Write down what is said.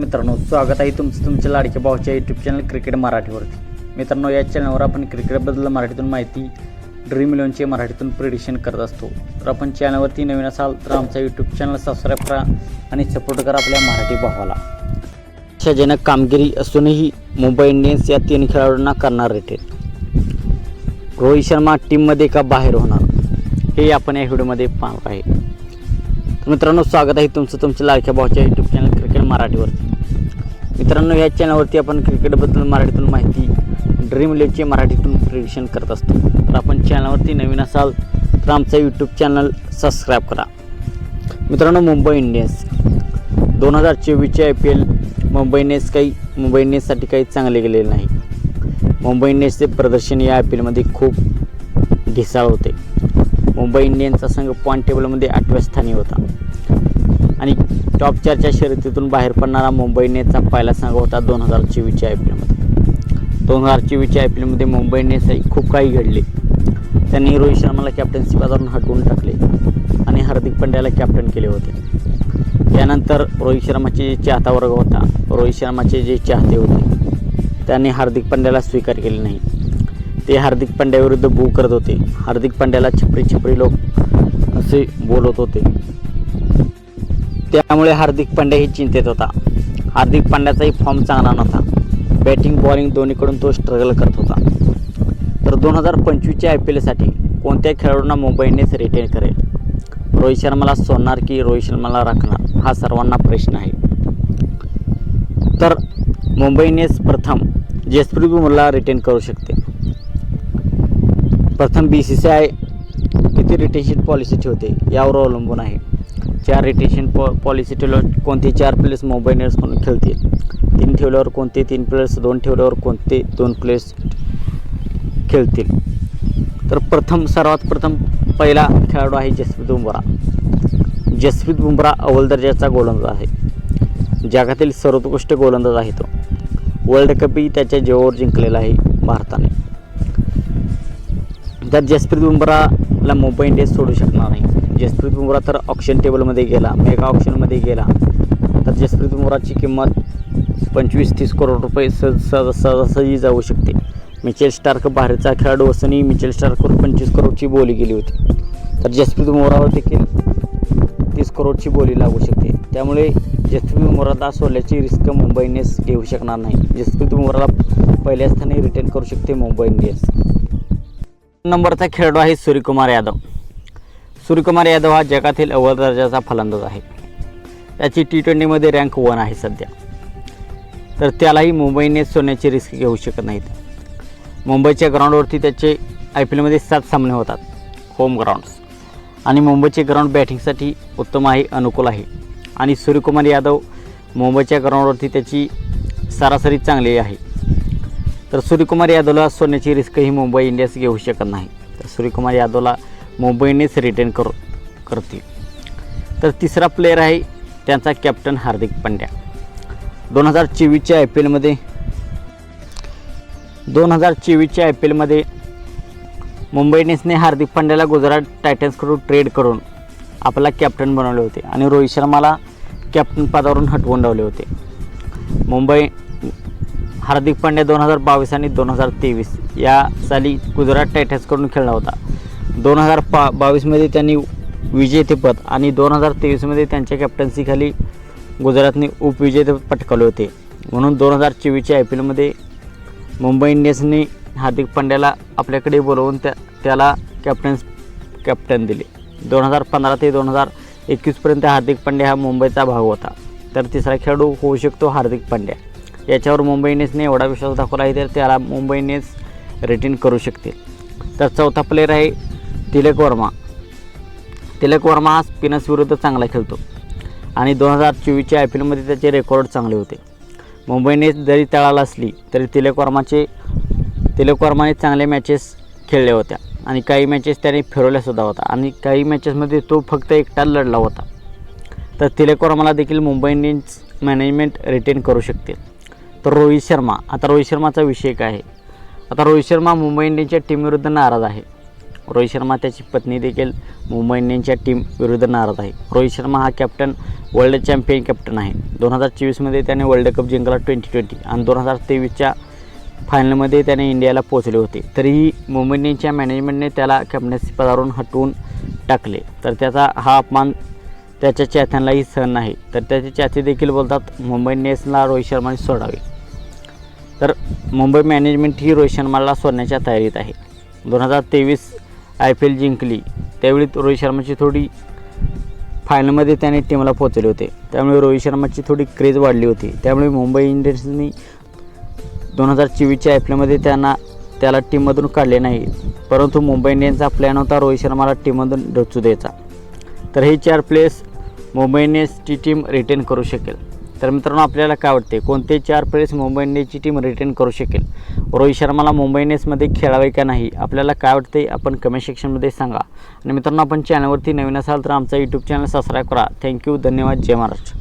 मित्रांनो स्वागत आहे तुमचं तुमच्या लाडक्या भाऊच्या यूट्यूब चॅनल क्रिकेट मराठीवरती. मित्रांनो या चॅनलवर आपण क्रिकेटबद्दल मराठीतून माहिती ड्रीम इलेव्हनचे मराठीतून प्रिडिशन करत असतो. तर आपण चॅनलवरती नवीन असाल तर आमचा यूट्यूब चॅनल सबस्क्राईब करा आणि सपोर्ट करा आपल्या मराठी भावाला. आशाजनक कामगिरी असूनही मुंबई इंडियन्स या तीन खेळाडूंना करणार रिटेल रोहित शर्मा टीममध्ये का बाहेर होणार? हे आपण या व्हिडिओमध्ये पाहणार आहे. मित्रांनो स्वागत आहे तुमचं तुमच्या लाडक्या भावाच्या यूट्यूब चॅनल क्रिकेट मराठीवरती. मित्रांनो या चॅनलवरती आपण क्रिकेटबद्दल मराठीतून माहिती ड्रीम इलेव्हनचे मराठीतून प्रिडिक्शन करत असतो. तर आपण चॅनलवरती नवीन असाल तर आमचा यूट्यूब चॅनल सबस्क्राईब करा. मित्रांनो मुंबई इंडियन्स दोन हजार चोवीसचे I P L Mumbai Indians काही मुंबई इंडियन्ससाठी काही चांगले गेलेले नाही. मुंबई इंडियन्सचे प्रदर्शन या आय पी एलमध्ये खूप ढिसाळ होते. मुंबई इंडियन्सचा संघ पॉईंट टेबलमध्ये आठव्या स्थानी होता. आणि टॉप चारच्या शर्यतीतून बाहेर पडणारा मुंबई पहिला संघ होता दोन हजार चोवीसच्या आय पी एलमध्ये दोन हजार चोवीसच्या आय पी एलमध्ये मुंबई खूप काही घडले. त्यांनी रोहित शर्माला कॅप्टन्सी पदावरून हटवून टाकले आणि हार्दिक पंड्याला कॅप्टन केले होते. त्यानंतर रोहित शर्माचे जे चाहता वर्ग होता रोहित शर्माचे जे चाहते होते त्यांनी हार्दिक पंड्याला स्वीकार केले नाही. ते हार्दिक पंड्याविरुद्ध बू करत होते. हार्दिक पंड्याला छपरी छपरी लोक असे बोलत होते. त्यामुळे हार्दिक पांड्या ही चिंतेत होता. हार्दिक पांड्याचाही फॉर्म चांगला नव्हता. बॅटिंग बॉलिंग दोन्हीकडून तो स्ट्रगल करत होता. तर दोन हजार पंचवीसच्या आय पी एलसाठी कोणत्या खेळाडूंना मुंबईनेच रिटेन करेल? रोहित शर्माला सोडणार की रोहित शर्माला राखणार? हा सर्वांना प्रश्न आहे. तर मुंबईनेच प्रथम जसप्रीत बुमराला रिटेन करू शकते. प्रथम बी सी सी आय किती रिटेन्शन पॉलिसी ठेवते यावर अवलंबून आहे. चार रिटेशन पॉ पॉलिसी ठेवल्यावर कोणते चार प्लेयर्स मुंबई इंडियन्स म्हणून खेळतील? तीन ठेवल्यावर कोणते तीन प्लेयर्स दोन ठेवल्यावर कोणते दोन प्लेयर्स खेळतील? तर प्रथम सर्वात प्रथम पहिला खेळाडू आहे जसप्रीत बुमरा जसप्रीत बुमरा अव्वल दर्जाचा गोलंदाज आहे. जगातील सर्वोत्कृष्ट गोलंदाज आहे तो. वर्ल्ड कपही त्याच्या जीवावर जिंकलेला आहे भारताने. तर जसप्रीत बुमराला मुंबई इंडियन्स सोडू शकणार नाही. जसप्रीत बुमरा तर ऑप्शन टेबलमध्ये गेला मेगा ऑप्शनमध्ये गेला. तर जसप्रीत बुमराची किंमत पंचवीस तीस करोड रुपये सहज सहज सहजासहजी जाऊ शकते. मिचेल स्टार्क बाहेरचा खेळाडू असूनही मिचेल स्टार्कवर पंचवीस करोडची बोली गेली होती. तर जसप्रीत बुमरावर देखील तीस करोडची बोली लागू शकते. त्यामुळे जसप्रीत बुमराला सोडल्याची रिस्क मुंबई इंडियन्स घेऊ शकणार नाही. जसप्रीत बुमराला पहिल्या स्थानी रिटर्न करू शकते मुंबई इंडियन्स. नंबरचा खेळाडू आहे सूर्यकुमार यादव. सूर्यकुमार यादव हा जगातील अव्वल दर्जाचा फलंदाज आहे. त्याची टी ट्वेंटीमध्ये रँक वन आहे सध्या. तर त्यालाही मुंबईने सोन्याची रिस्क घेऊ शकत नाहीत. मुंबईच्या ग्राउंडवरती त्याचे आय पी एलमध्ये सात सामने होतात. होम ग्राउंड्स आणि मुंबईचे ग्राउंड बॅटिंगसाठी उत्तम आहे अनुकूल आहे. आणि सूर्यकुमार यादव मुंबईच्या ग्राउंडवरती त्याची सरासरी चांगली आहे. तर सूर्यकुमार यादवला सोडण्याची रिस्कही मुंबई इंडियन्स घेऊ शकत नाही. तर सूर्यकुमार यादवला मुंबई रिटर्न रिटेन करू करतील. तर तिसरा प्लेअर आहे त्यांचा कॅप्टन हार्दिक पांड्या. दोन हजार चोवीसच्या आय पी एलमध्ये दोन हजार चोवीसच्या आय पी एलमध्ये मुंबई इंडियन्सने हार्दिक पांड्याला गुजरात टायटन्सकडून ट्रेड करून आपला कॅप्टन बनवले होते आणि रोहित शर्माला कॅप्टन पदावरून हटवून लावले होते. मुंबई हार्दिक पांड्या दोन हजार बावीस आणि दोन हजार तेवीस या साली गुजरात टायटन्सकडून खेळला होता. दोन हजार पा बावीसमध्ये त्यांनी विजेतेपद आणि दोन हजार तेवीसमध्ये त्यांच्या कॅप्टन्सीखाली गुजरातने उपविजेतेपद पटकावले होते. म्हणून दोन हजार चोवीसच्या आय पी एलमध्ये मुंबई इंडियन्सने हार्दिक पांड्याला आपल्याकडे बोलवून त्या त्याला कॅप्टन्स कॅप्टन दिले. दोन हजार पंधरा ते दोन हजार एकवीसपर्यंत हार्दिक पांड्या हा मुंबईचा भाग होता. तर तिसरा खेळाडू होऊ शकतो हार्दिक पांड्या. याच्यावर मुंबई इंडियन्सने एवढा विश्वास दाखवला आहे तर त्याला मुंबई इंडियन्स रिटेन करू शकते तर चौथा प्लेअर आहे तिलक वर्मा. तिलक वर्मा हा स्पिनर्सविरुद्ध चांगला खेळतो. आणि दोन हजार चोवीसच्या आय पी एलमध्ये त्याचे रेकॉर्ड चांगले होते. मुंबईने जरी तळाला असली तरी तिलक वर्माचे तिलक वर्माने चांगले मॅचेस खेळल्या होत्या. आणि काही मॅचेस त्याने फिरवल्यासुद्धा होता आणि काही मॅचेसमध्ये तो फक्त एकटा लढला होता. तर तिलक वर्माला देखील मुंबई इंडियन्स मॅनेजमेंट रिटेन करू शकते तर रोहित शर्मा. आता रोहित शर्माचा विषय काय आहे? आता रोहित शर्मा मुंबई इंडियन्सच्या टीमविरुद्ध नाराज आहे. रोहित शर्मा त्याची पत्नी देखील मुंबई इंडियन्सच्या टीम विरुद्ध नाराज आहे. रोहित शर्मा हा कॅप्टन वर्ल्ड चॅम्पियन कॅप्टन आहे. दोन हजार चोवीसमध्ये त्याने वर्ल्ड कप जिंकला ट्वेंटी ट्वेंटी आणि दोन हजार तेवीसच्या फायनलमध्ये त्याने इंडियाला पोहोचले होते. तरीही मुंबई इंडियन्सच्या मॅनेजमेंटने त्याला कॅप्टन्सी पदावरून हटवून टाकले. तर त्याचा हा अपमान त्याच्या चाहत्यांनाही सहन नाही. तर त्याचे चाहते देखील बोलतात मुंबई इंडियन्सला रोहित शर्माने सोडावे. तर मुंबई मॅनेजमेंट ही रोहित शर्माला सोडण्याच्या तयारीत आहे. दोन हजार तेवीस आय पी एल जिंकली. त्यावेळी रोहित शर्माची थोडी फायनलमध्ये त्याने टीमला पोचले होते. त्यामुळे रोहित शर्माची थोडी क्रेज वाढली होती. त्यामुळे मुंबई इंडियन्सनी दोन हजार चोवीसच्या आय पी एलमध्ये त्यांना त्याला टीममधून काढले नाही. परंतु मुंबई इंडियन्सचा प्लॅन होता रोहित शर्माला टीममधून डचू द्यायचा. तर हे चार प्लेस मुंबई इंडियन्सची टीम रिटेन करू शकेल. तर मित्रांनो आपल्याला काय वाटते कोणते चार प्लेयर्स मुंबई इंडियन्सची टीम रिटेन करू शकेल? रोहित शर्माला मुंबई इंडियन्समध्ये खेळावे का नाही? आपल्याला काय वाटते आपण कमेंट सेक्शनमध्ये सांगा. आणि मित्रांनो आपण चॅनलवरती नवीन असाल तर आमचा यूट्यूब चॅनल सबस्क्राईब करा. थँक्यू धन्यवाद. जय महाराष्ट्र.